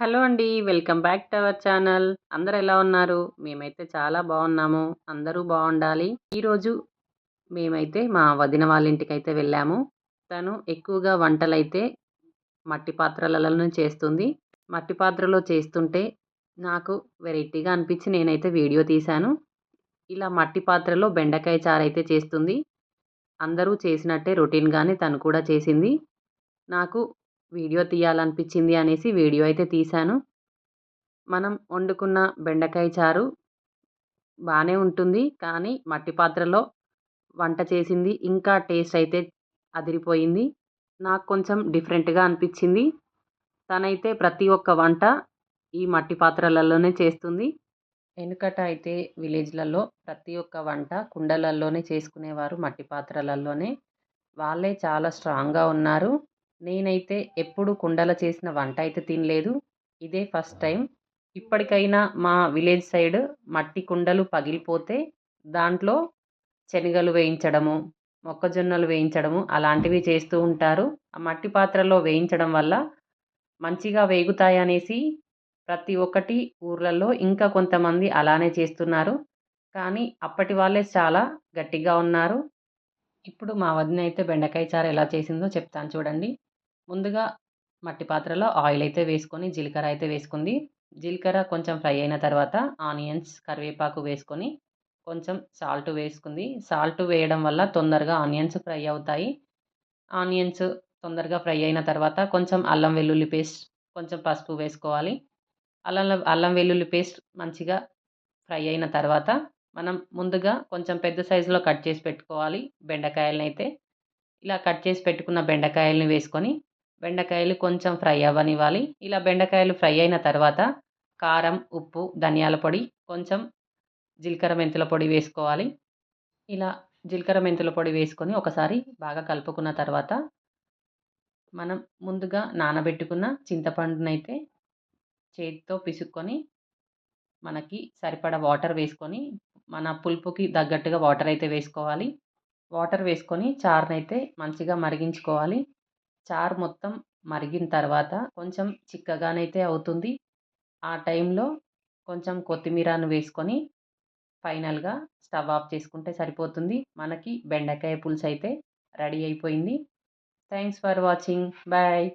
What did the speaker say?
Hello అండి welcome back to our channel. అందరు ఎలా ఉన్నారు? మేమైతే చాలా బాగున్నాము. అందరూ బాగుండాలి. ఈరోజు మేమైతే మా వదిన వాళ్ళ ఇంటికి అయితే వెళ్ళాము. తను ఎక్కువగా వంటలైతే మట్టి పాత్రలలో చేస్తుంది. మట్టి పాత్రలో చేస్తుంటే నాకు వెరైటీగా అనిపించి నేనైతే వీడియో తీశాను. ఇలా మట్టి పాత్రలో బెండకాయ చారు అయితే చేస్తుంది. అందరూ చేసినట్టే రొటీన్గానే తను కూడా చేసింది. నాకు వీడియో తీయాలనిపించింది అనేసి వీడియో అయితే తీశాను. మనం వండుకున్న బెండకాయ చారు బాగానే ఉంటుంది కానీ మట్టి పాత్రలో వంట చేసింది ఇంకా టేస్ట్ అయితే అదిరిపోయింది. నాకు కొంచెం డిఫరెంట్గా అనిపించింది. తనైతే ప్రతి ఒక్క వంట ఈ మట్టి పాత్రలలోనే చేస్తుంది. వెనుకట అయితే విలేజ్లలో ప్రతి ఒక్క వంట కుండలల్లోనే చేసుకునేవారు మట్టి పాత్రలలోనే వాళ్ళే చాలా స్ట్రాంగ్గా ఉన్నారు. నేనైతే ఎప్పుడు కుండలో చేసిన వంట అయితే తినలేదు. ఇదే ఫస్ట్ టైం. ఇప్పటికైనా మా విలేజ్ సైడ్ మట్టి కుండలు పగిలిపోతే దాంట్లో శనగలు వేయించడము మొక్కజొన్నలు వేయించడము అలాంటివి చేస్తూ ఉంటారు. ఆ మట్టి పాత్రలో వేయించడం వల్ల మంచిగా వేగుతాయి అనేసి ప్రతి ఒక్కటి ఊర్లలో ఇంకా కొంతమంది అలానే చేస్తున్నారు. కానీ అప్పటి వాళ్ళే చాలా గట్టిగా ఉన్నారు. ఇప్పుడు మా వదిన అయితే బెండకాయ చారు ఎలా చేసిందో చెప్తాను చూడండి. ముందుగా మట్టి పాత్రలో ఆయిల్ అయితే వేసుకొని జీలకర్ర అయితే వేసుకుంది. జీలకర్ర కొంచెం ఫ్రై అయిన తర్వాత ఆనియన్స్ కరివేపాకు వేసుకొని కొంచెం సాల్ట్ వేసుకుంది. సాల్ట్ వేయడం వల్ల తొందరగా ఆనియన్స్ ఫ్రై అవుతాయి. ఆనియన్స్ తొందరగా ఫ్రై అయిన తర్వాత కొంచెం అల్లం వెల్లుల్లి పేస్ట్ కొంచెం పసుపు వేసుకోవాలి. అల్లం అల్లం వెల్లుల్లి పేస్ట్ మంచిగా ఫ్రై అయిన తర్వాత మనం ముందుగా కొంచెం పెద్ద సైజులో కట్ చేసి పెట్టుకోవాలి బెండకాయలని అయితే ఇలా కట్ చేసి పెట్టుకున్న బెండకాయలని వేసుకొని బెండకాయలు కొంచెం ఫ్రై అవ్వనివ్వాలి. ఇలా బెండకాయలు ఫ్రై అయిన తర్వాత కారం ఉప్పు ధనియాల పొడి కొంచెం జీలకర్ర మెంతుల పొడి వేసుకోవాలి. ఇలా జీలకర్ర మెంతుల పొడి వేసుకొని ఒకసారి బాగా కలుపుకున్న తర్వాత మనం ముందుగా నానబెట్టుకున్న చింతపండునైతే చేతితో పిసుక్కొని మనకి సరిపడా వాటర్ వేసుకొని మన పులుపుకి తగ్గట్టుగా వాటర్ అయితే వేసుకోవాలి. వాటర్ వేసుకొని చారునైతే మంచిగా మరిగించుకోవాలి. చారు మొత్తం మరిగిన తర్వాత కొంచెం చిక్కగానైతే అవుతుంది. ఆ టైంలో కొంచెం కొత్తిమీరను వేసుకొని ఫైనల్గా స్టవ్ ఆఫ్ చేసుకుంటే సరిపోతుంది. మనకి బెండకాయ పులుసు అయితే రెడీ అయిపోయింది. Thanks for watching. బాయ్.